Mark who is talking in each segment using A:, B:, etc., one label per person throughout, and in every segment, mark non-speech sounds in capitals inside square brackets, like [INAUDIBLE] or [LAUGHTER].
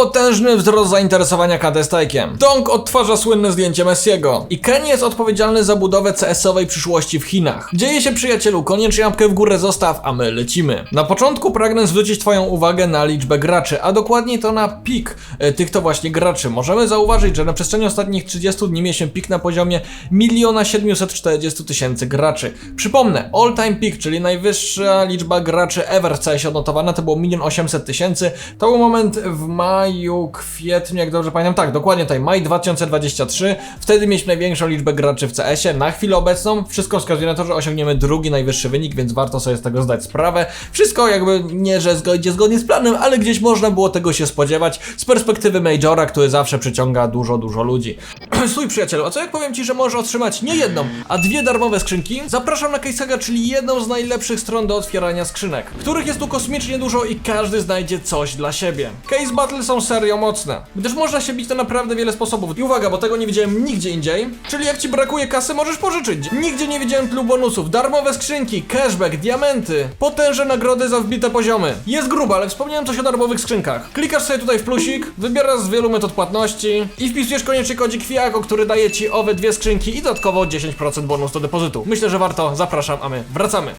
A: Potężny wzrost zainteresowania Counter-Strike'iem. Dong odtwarza słynne zdjęcie Messiego. I Ken jest odpowiedzialny za budowę CS-owej przyszłości w Chinach. Dzieje się przyjacielu, koniecznie łapkę w górę zostaw, a my lecimy. Na początku pragnę zwrócić twoją uwagę na liczbę graczy, a dokładniej to na pik e, tych to właśnie graczy. Możemy zauważyć, że na przestrzeni ostatnich 30 dni mieliśmy pik na poziomie 1 740 tysięcy graczy. Przypomnę, all time peak, czyli najwyższa liczba graczy ever w CS odnotowana, to było 1 800 tysięcy. To był moment w maju, kwietniu, jak dobrze pamiętam, tak, dokładnie tutaj, maj 2023. Wtedy mieliśmy największą liczbę graczy w CS-ie. Na chwilę obecną wszystko wskazuje na to, że osiągniemy drugi najwyższy wynik, więc warto sobie z tego zdać sprawę. Wszystko jakby nie, że idzie zgodnie z planem, ale gdzieś można było tego się spodziewać z perspektywy Majora, który zawsze przyciąga dużo, dużo ludzi. [CLEARS THROAT] Stój przyjacielu, a co jak powiem Ci, że możesz otrzymać nie jedną, a dwie darmowe skrzynki? Zapraszam na CaseHaga, czyli jedną z najlepszych stron do otwierania skrzynek, których jest tu kosmicznie dużo i każdy znajdzie coś dla siebie. Case Battle są serio mocne, gdyż można się bić na naprawdę wiele sposobów. I uwaga, bo tego nie widziałem nigdzie indziej, czyli jak Ci brakuje kasy, możesz pożyczyć. Nigdzie nie widziałem tylu bonusów, darmowe skrzynki, cashback, diamenty, potężne nagrody za wbite poziomy. Jest grubo, ale wspomniałem coś o darmowych skrzynkach. Klikasz sobie tutaj w plusik, wybierasz z wielu metod płatności i wpisujesz koniecznie kodzik FIAGO, który daje Ci owe dwie skrzynki i dodatkowo 10% bonus do depozytu. Myślę, że warto, zapraszam, a my wracamy.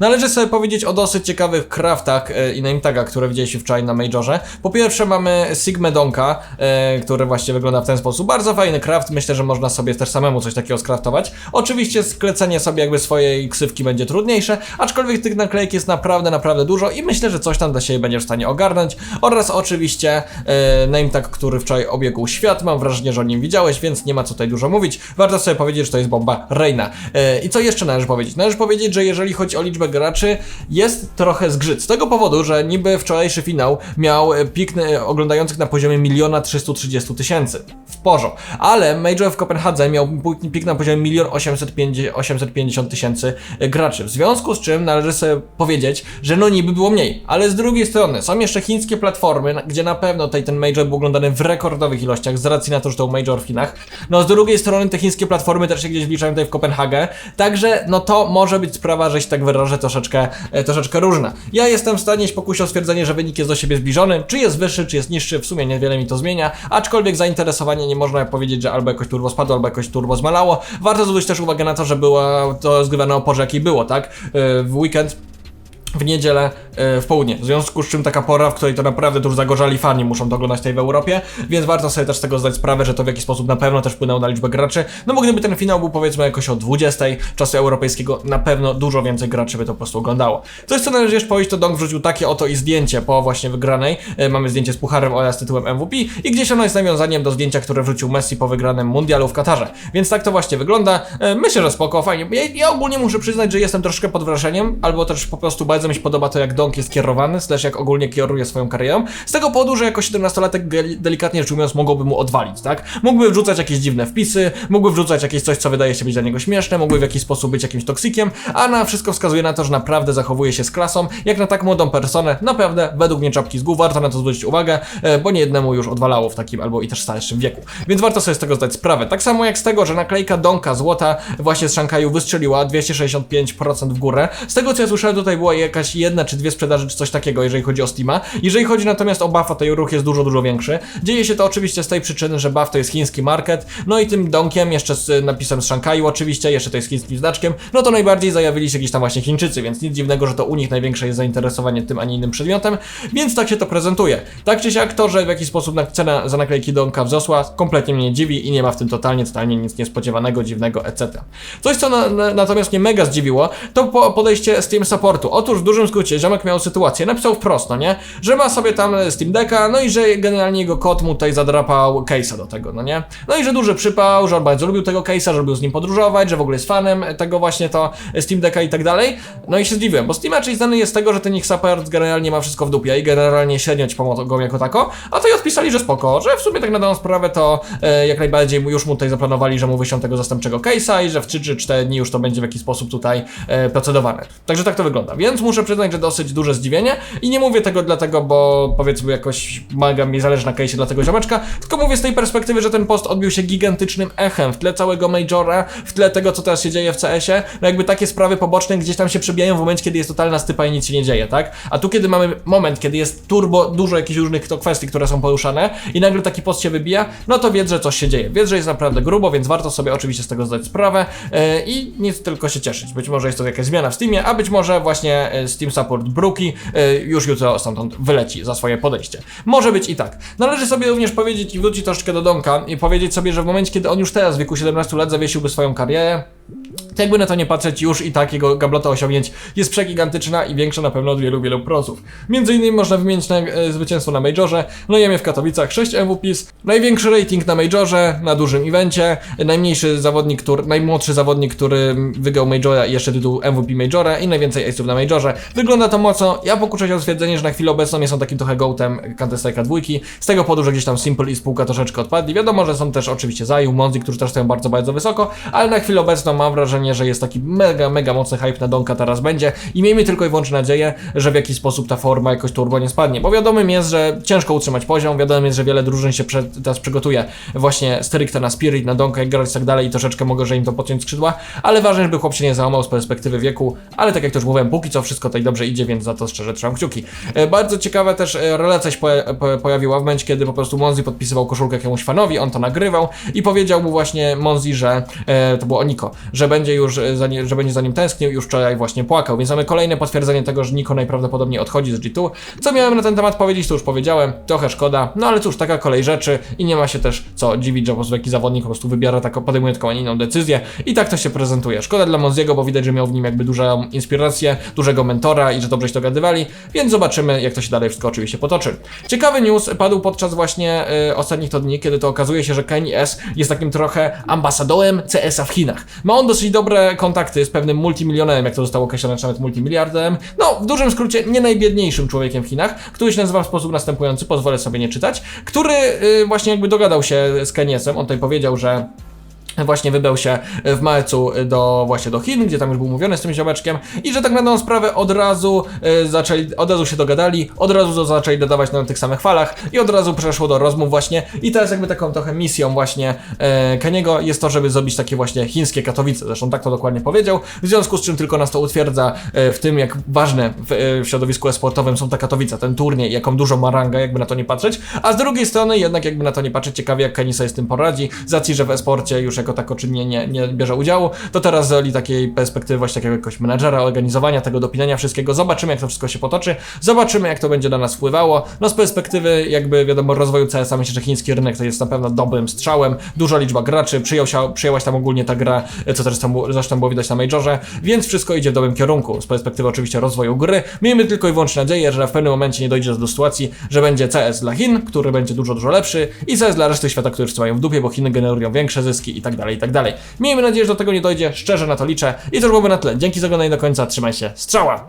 A: Należy sobie powiedzieć o dosyć ciekawych craftach e, i name tagach, które widzieliście wczoraj na Majorze. Po pierwsze mamy Sigma Donka, e, który właśnie wygląda w ten sposób. Bardzo fajny craft, myślę, że można sobie też samemu coś takiego skraftować. Oczywiście sklecenie sobie jakby swojej ksywki będzie trudniejsze, aczkolwiek tych naklejek jest naprawdę, naprawdę dużo i myślę, że coś tam dla siebie będziesz w stanie ogarnąć. Oraz oczywiście e, name tag, który wczoraj obiegł świat, mam wrażenie, że o nim widziałeś, więc nie ma co tutaj dużo mówić. Warto sobie powiedzieć, że to jest bomba Reina. I co jeszcze należy powiedzieć? Należy powiedzieć, że jeżeli chodzi o liczbę graczy, jest trochę zgrzyt. Z tego powodu, że niby wczorajszy finał miał e, pik e, oglądających na poziomie 1 330 tysięcy. W porządku. Ale Major w Kopenhadze miał pik na poziomie 1 850 tysięcy e, graczy. W związku z czym należy sobie powiedzieć, że no niby było mniej. Ale z drugiej strony są jeszcze chińskie platformy, gdzie na pewno tutaj ten Major był oglądany w rekordowych ilościach z racji na to, że to Major w Chinach. No z drugiej strony te chińskie platformy też się gdzieś wliczają tutaj w Kopenhagę. Także no to może być sprawa, że się tak wyrażę, troszeczkę, e, troszeczkę różna. Ja jestem w stanie pokusić o stwierdzenie, że wynik jest do siebie zbliżony. Czy jest wyższy, czy jest niższy, w sumie niewiele mi to zmienia. Aczkolwiek zainteresowanie nie można powiedzieć, że albo jakoś turbo spadło, albo jakoś turbo zmalało. Warto zwrócić też uwagę na to, że było to rozgrywane o porze, jakiej było, tak? E, W weekend w niedzielę e, w południe. W związku z czym taka pora, w której to naprawdę już zagorzali fani muszą to oglądać tutaj w Europie, więc warto sobie też z tego zdać sprawę, że to w jakiś sposób na pewno też wpłynęło na liczbę graczy. No bo gdyby ten finał był powiedzmy jakoś o 20 czasu europejskiego, na pewno dużo więcej graczy by to po prostu oglądało. Coś co należy jeszcze powiedzieć, to Dong wrzucił takie oto i zdjęcie po właśnie wygranej. E, Mamy zdjęcie z pucharem oraz tytułem MVP i gdzieś ono jest nawiązaniem do zdjęcia, które wrzucił Messi po wygranym mundialu w Katarze. Więc tak to właśnie wygląda. E, Myślę, że spoko, fajnie. Ja, ja ogólnie muszę przyznać, że jestem troszkę pod wrażeniem, albo też po prostu bardzo mi się podoba to, jak Dong jest kierowany, slash jak ogólnie kieruje swoją karierą. Z tego powodu, że jako 17-latek gel- delikatnie rzecz ujmując mogłoby mu odwalić, tak? Mógłby wrzucać jakieś dziwne wpisy, mógłby wrzucać jakieś coś, co wydaje się być dla niego śmieszne, mógłby w jakiś sposób być jakimś toksikiem, a na wszystko wskazuje na to, że naprawdę zachowuje się z klasą, jak na tak młodą personę, naprawdę, według mnie czapki z głów, warto na to zwrócić uwagę, e, bo nie jednemu już odwalało w takim albo i też starszym wieku. Więc warto sobie z tego zdać sprawę. Tak samo jak z tego, że naklejka Donka złota właśnie z Szanghaju wystrzeliła 265% w górę. Z tego co ja słyszałem, tutaj była jakaś jedna czy dwie sprzedaży, czy coś takiego, jeżeli chodzi o Steama. Jeżeli chodzi natomiast o buffa, to jej ruch jest dużo, dużo większy. Dzieje się to oczywiście z tej przyczyny, że buff to jest chiński market, no i tym Donkiem, jeszcze z napisem z Szanghaju oczywiście, jeszcze to jest chińskim znaczkiem, no to najbardziej zajawili się gdzieś tam właśnie Chińczycy, więc nic dziwnego, że to u nich największe jest zainteresowanie tym, a nie innym przedmiotem, więc tak się to prezentuje. Tak czy siak to, że w jakiś sposób na- cena za naklejki Donka wzrosła, kompletnie mnie nie dziwi i nie ma w tym totalnie, totalnie nic niespodziewanego, dziwnego, etc. Coś, co na, na, natomiast mnie mega zdziwiło, to po, podejście Steam Supportu. Otóż dużym skrócie, ziomek miał sytuację, napisał wprost, no nie, że ma sobie tam Steam Decka, no i że generalnie jego kot mu tutaj zadrapał case'a do tego, no nie, no i że duży przypał, że on bardzo lubił tego case'a, że lubił z nim podróżować, że w ogóle jest fanem tego właśnie to Steam Decka i tak dalej, no i się zdziwiłem, bo Steam raczej znany jest z tego, że ten ich support generalnie ma wszystko w dupie i generalnie średnio ci pomogą jako tako, a to i odpisali, że spoko, że w sumie tak na daną sprawę to e, jak najbardziej już mu tutaj zaplanowali, że mu wyślą tego zastępczego case'a i że w 3 czy 4 dni już to będzie w jakiś sposób tutaj e, procedowane. Także tak to wygląda. Więc muszę muszę przyznać, że dosyć duże zdziwienie i nie mówię tego dlatego, bo powiedzmy jakoś mega mi zależy na case'ie dla tego ziomeczka, tylko mówię z tej perspektywy, że ten post odbił się gigantycznym echem w tle całego Majora, w tle tego, co teraz się dzieje w CS-ie, no jakby takie sprawy poboczne gdzieś tam się przebijają w momencie, kiedy jest totalna stypa i nic się nie dzieje, tak? A tu, kiedy mamy moment, kiedy jest turbo dużo jakichś różnych to kwestii, które są poruszane i nagle taki post się wybija, no to wiedz, że coś się dzieje. Wiedz, że jest naprawdę grubo, więc warto sobie oczywiście z tego zdać sprawę yy, i nic tylko się cieszyć. Być może jest to jakaś zmiana w Steamie, a być może właśnie Steam Support Brookie yy, już jutro stamtąd wyleci za swoje podejście. Może być i tak. Należy sobie również powiedzieć i wrócić troszeczkę do Donka i powiedzieć sobie, że w momencie, kiedy on już teraz w wieku 17 lat zawiesiłby swoją karierę, jakby na to nie patrzeć, już i tak jego gablota osiągnięć jest przegigantyczna i większa na pewno od wielu, wielu prosów. Między innymi można wymienić na, e, zwycięstwo na Majorze, no i w Katowicach 6 MVPs, największy rating na Majorze, na dużym evencie, najmniejszy zawodnik, który, najmłodszy zawodnik, który wygrał Majora i jeszcze tytuł MVP Majora i najwięcej ace'ów na Majorze. Wygląda to mocno, ja pokuszę się o stwierdzenie, że na chwilę obecną jest on takim trochę gołtem Counter-Strike'a dwójki, z tego powodu, że gdzieś tam Simple i spółka troszeczkę odpadli. Wiadomo, że są też oczywiście Zaju, Monzi, którzy też stoją bardzo, bardzo wysoko, ale na chwilę obecną mam wrażenie, że jest taki mega, mega mocny hype na Donka teraz będzie. I miejmy tylko i wyłącznie nadzieję, że w jakiś sposób ta forma jakoś turbo nie spadnie, bo wiadomym jest, że ciężko utrzymać poziom, wiadomym jest, że wiele drużyn się przed, teraz przygotuje właśnie stricte na Spirit, na Donka, jak grać i tak dalej i troszeczkę mogę, że im to podciąć skrzydła, ale ważne, żeby chłop się nie załamał z perspektywy wieku, ale tak jak to już mówiłem, póki co wszystko tutaj dobrze idzie, więc za to szczerze trzymam kciuki. E, bardzo ciekawe też e, relacja się poja- po, pojawiła w momencie, kiedy po prostu Monzi podpisywał koszulkę jakiemuś fanowi, on to nagrywał i powiedział mu właśnie Monzi, że e, to było Oniko, że będzie już e, za nie, że będzie za nim tęsknił już wczoraj właśnie płakał, więc mamy kolejne potwierdzenie tego, że Niko najprawdopodobniej odchodzi z G2. Co miałem na ten temat powiedzieć, to już powiedziałem, trochę szkoda, no ale cóż, taka kolej rzeczy i nie ma się też co dziwić, że po prostu jakiś zawodnik po prostu wybiera taką, podejmuje taką, a nie inną decyzję i tak to się prezentuje. Szkoda dla Monziego, bo widać, że miał w nim jakby dużą inspirację, dużego mentora i że dobrze się dogadywali, więc zobaczymy, jak to się dalej wszystko oczywiście potoczy. Ciekawy news padł podczas właśnie y, ostatnich to dni, kiedy to okazuje się, że Kenny S jest takim trochę ambasadorem CS-a w Chinach. Ma on dosyć dobre kontakty z pewnym multimilionerem, jak to zostało określone, czy nawet multimiliardem. No, w dużym skrócie, nie najbiedniejszym człowiekiem w Chinach, który się nazywa w sposób następujący, pozwolę sobie nie czytać, który y, właśnie jakby dogadał się z Keniesem, on tutaj powiedział, że właśnie wybrał się w marcu do właśnie do Chin, gdzie tam już był mówiony z tym ziomeczkiem i że tak na sprawę od razu e, zaczęli, od razu się dogadali, od razu zaczęli dodawać na tych samych falach i od razu przeszło do rozmów właśnie. I teraz jakby taką trochę misją właśnie e, Keniego jest to, żeby zrobić takie właśnie chińskie Katowice, zresztą tak to dokładnie powiedział, w związku z czym tylko nas to utwierdza e, w tym, jak ważne w, w środowisku esportowym są te Katowice, ten turniej, jaką dużą ma rangę, jakby na to nie patrzeć, a z drugiej strony jednak jakby na to nie patrzeć, ciekawie jak Kenny sobie z tym poradzi, z że w esporcie już jako tako czynnie nie, nie bierze udziału, to teraz z roli takiej perspektywy właśnie takiego jakiegoś menadżera, organizowania tego, dopinania wszystkiego, zobaczymy jak to wszystko się potoczy, zobaczymy jak to będzie na nas wpływało, no z perspektywy jakby wiadomo rozwoju CS-a myślę, że chiński rynek to jest na pewno dobrym strzałem, duża liczba graczy, przyjął się, przyjęłaś tam ogólnie ta gra, co też tam, zresztą było widać na Majorze, więc wszystko idzie w dobrym kierunku, z perspektywy oczywiście rozwoju gry, miejmy tylko i wyłącznie nadzieję, że w pewnym momencie nie dojdzie do sytuacji, że będzie CS dla Chin, który będzie dużo, dużo lepszy i CS dla reszty świata, który trzymają w dupie, bo Chiny generują większe zyski i tak dalej, i tak dalej. Miejmy nadzieję, że do tego nie dojdzie, szczerze na to liczę i to już byłoby na tyle. Dzięki za oglądanie do końca, trzymaj się, strzała!